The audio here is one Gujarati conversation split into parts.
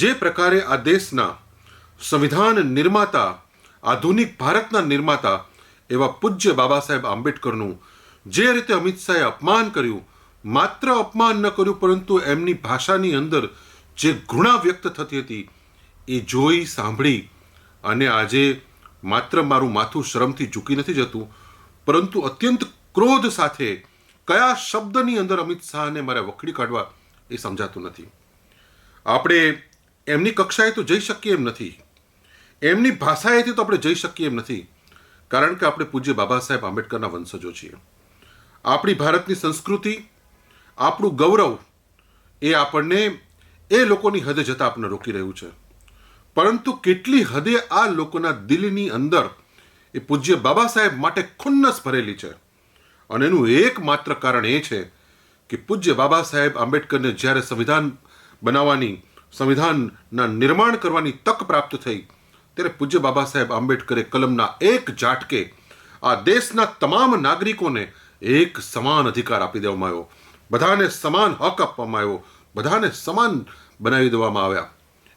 જે પ્રકારે આ દેશના સંવિધાન નિર્માતા, આધુનિક ભારતના નિર્માતા એવા પૂજ્ય બાબા સાહેબ આંબેડકરનું જે રીતે અમિત શાહે અપમાન કર્યું, માત્ર અપમાન ન કર્યું, પરંતુ એમની ભાષાની અંદર જે ઘૃણા વ્યક્ત થતી હતી, એ જોઈ સાંભળી અને આજે માત્ર મારું માથું શરમથી ઝૂકી નથી જતું, પરંતુ અત્યંત ક્રોધ સાથે કયા શબ્દની અંદર અમિત શાહને મારે વખડી કાઢવા એ સમજાતું નથી. આપણે એમની કક્ષાએ તો જઈ શકીએ એમ નથી. એમની ભાષાએથી તો આપણે જઈ શકીએ એમ નથી. કારણ કે આપણે પૂજ્ય બાબા સાહેબ આંબેડકરના વંશજો છીએ. આપણી ભારતની સંસ્કૃતિ, આપણું ગૌરવ એ આપણને એ લોકોની હદે જતાં આપણને રોકી રહ્યું છે. પરંતુ કેટલી હદે આ લોકોના દિલની અંદર એ પૂજ્ય બાબા સાહેબ માટે ખુન્નસ ભરેલી છે. અને એનું એકમાત્ર કારણ એ છે કે પૂજ્ય બાબા સાહેબ આંબેડકરને જ્યારે સંવિધાન બનાવવાની સંવિધાનના નિર્માણ કરવાની તક પ્રાપ્ત થઈ ત્યારે પૂજ્ય બાબા સાહેબ આંબેડકરે કલમના એક ઝાટકે આ દેશના તમામ નાગરિકોને એક સમાન અધિકાર આપી દેવામાં આવ્યો. બધાને સમાન હક આપવામાં આવ્યો. બધાને સમાન બનાવી દેવામાં આવ્યા.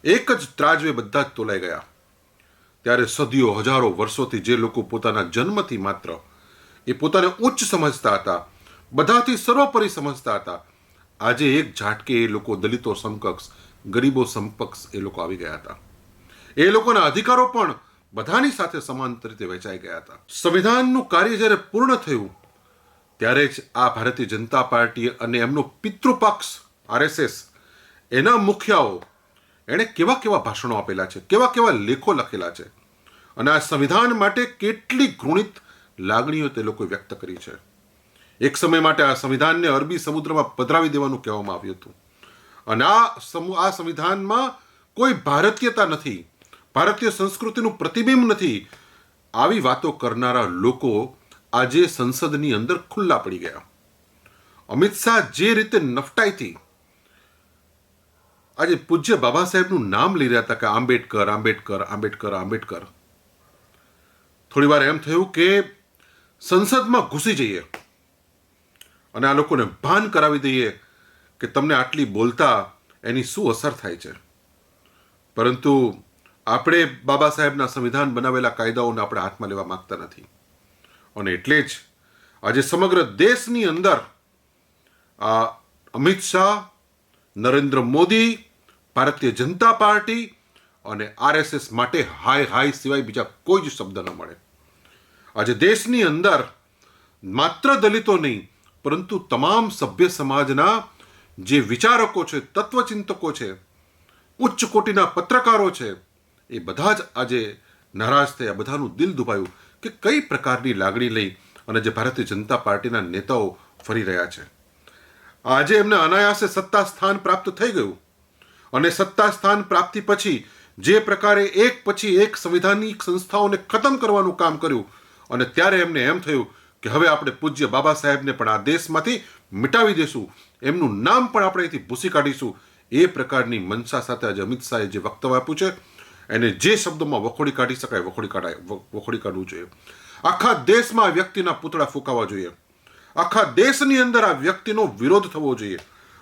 એક જ ત્રાજવે બધા જ તોલાઈ ગયા. ત્યારે સદીઓ હજારો વર્ષોથી જે લોકો પોતાના જન્મથી માત્ર એ પોતાને ઉચ્ચ સમજતા હતા, બધાથી સર્વોપરી સમજતા હતા. આજે એક ઝાટકે એ લોકો દલિતો સમકક્ષ ગરીબો સમપક્ષ એ લોકો આવી ગયા હતા. એ લોકોના અધિકારો પણ બધાની સાથે સમાંતર રીતે વહેંચાઈ ગયા હતા. સંવિધાનનું કાર્ય જ્યારે પૂર્ણ થયું, ત્યારે જ આ ભારતીય જનતા પાર્ટી અને એમનો પિતૃપક્ષ આરએસએસ, એના મુખ્યાઓ એણે કેવા કેવા ભાષણો આપેલા છે, કેવા કેવા લેખો લખેલા છે અને આ સંવિધાન માટે કેટલી ઘૃણિત લાગણીઓ તે લોકોએ વ્યક્ત કરી છે. એક સમય માટે આ સંવિધાનને અરબી સમુદ્રમાં પધરાવી દેવાનું કહેવામાં આવ્યું હતું. અને આ સમૂહ આ સંવિધાનમાં કોઈ ભારતીયતા નથી. ભારતીય સંસ્કૃતિનું પ્રતિબિંબ નથી. આવી વાતો કરનારા લોકો આજે સંસદની અંદર ખુલ્લા પડી ગયા. અમિત શાહ જે રીતે નફટાઈથી આજે પૂજ્ય બાબા સાહેબનું નામ લઈ રહ્યા હતા કે આંબેડકર આંબેડકર આંબેડકર આંબેડકર. થોડી વાર એમ થયું કે સંસદમાં ઘૂસી જઈએ. અને આ લોકોને ભાન કરાવી દઈએ. કે તમને આટલી બોલતા એની શું અસર થાય છે? પરંતુ આપણે બાબા સાહેબના સંવિધાન બનાવેલા કાયદાઓને આપણે હાથમાં લેવા માંગતા નથી. અને એટલે જ આજે સમગ્ર દેશની અંદર આ અમિત શાહ, નરેન્દ્ર મોદી, ભારતીય જનતા પાર્ટી અને આરએસએસ માટે હાય હાય સિવાય બીજા કોઈ જ શબ્દ ન મળે. આજે દેશની અંદર માત્ર દલિતો નહીં, પરંતુ તમામ સભ્ય સમાજના જે વિચારકો છે, તત્વચિંતકો છે, ઉચ્ચ કોટીના પત્રકારો છે, એ બધા જ આજે નારાજ થયા, બધાનું દિલ દુભાયું કે કઈ પ્રકારની લાગણી લઈ અને જે ભારતીય જનતા પાર્ટીના નેતાઓ ફરી રહ્યા છે. આજે એમને અનાયાસે સત્તા સ્થાન પ્રાપ્ત થઈ ગયું અને સત્તા સ્થાન પ્રાપ્તિ પછી જે પ્રકારે એક પછી એક સંવિધાનિક સંસ્થાઓને ખતમ કરવાનું કામ કર્યું અને ત્યારે એમને એમ થયું કે હવે આપણે પૂજ્ય બાબા સાહેબને પણ આ દેશમાંથી મિટાવી દેશું. એમનું નામ પણ આપણે અહીંથી ભૂસી કાઢીશું. એ પ્રકારની મનસા સાથે આજે અમિત શાહે જે વક્તવ્ય આપ્યું છે, એને જે શબ્દોમાં વખોડી કાઢી શકાય, વખોડી કાઢાય વખોડી કાઢવું જોઈએ. આખા દેશમાં આ વ્યક્તિના પૂતળા ફૂંકાવા જોઈએ. આખા દેશની અંદર આ વ્યક્તિનો વિરોધ થવો જોઈએ.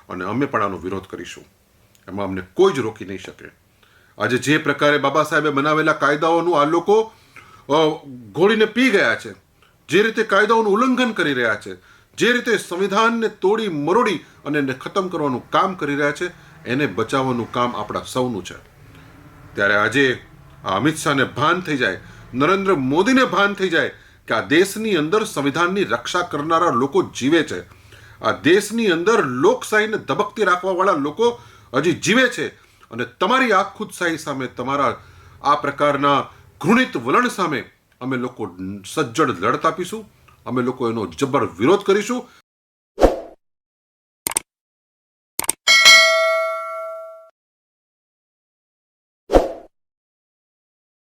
અને અમે પણ આનો વિરોધ કરીશું. એમાં અમને કોઈ જ રોકી નહીં શકે. આજે જે પ્રકારે બાબા સાહેબે બનાવેલા કાયદાઓનું આ લોકો ઘોળીને પી ગયા છે. જે રીતે કાયદાઓનું ઉલ્લંઘન કરી રહ્યા છે, જે રીતે સંવિધાનને તોડી મરોડી અને એને ખતમ કરવાનું કામ કરી રહ્યા છે, એને બચાવવાનું કામ આપણા સૌનું છે. ત્યારે આજે આ અમિત શાહને ભાન થઈ જાય, નરેન્દ્ર મોદીને ભાન થઈ જાય કે આ દેશની અંદર સંવિધાનની રક્ષા કરનારા લોકો જીવે છે. આ દેશની અંદર લોકશાહીને ધબકતી રાખવાવાળા લોકો હજી જીવે છે અને તમારી આ ખુદશાહી સામે, તમારા આ પ્રકારના ઘૃણિત વલણ સામે અમે લોકો સજ્જડ લડત આપીશું અમે લોકો એનો જબર વિરોધ કરીશું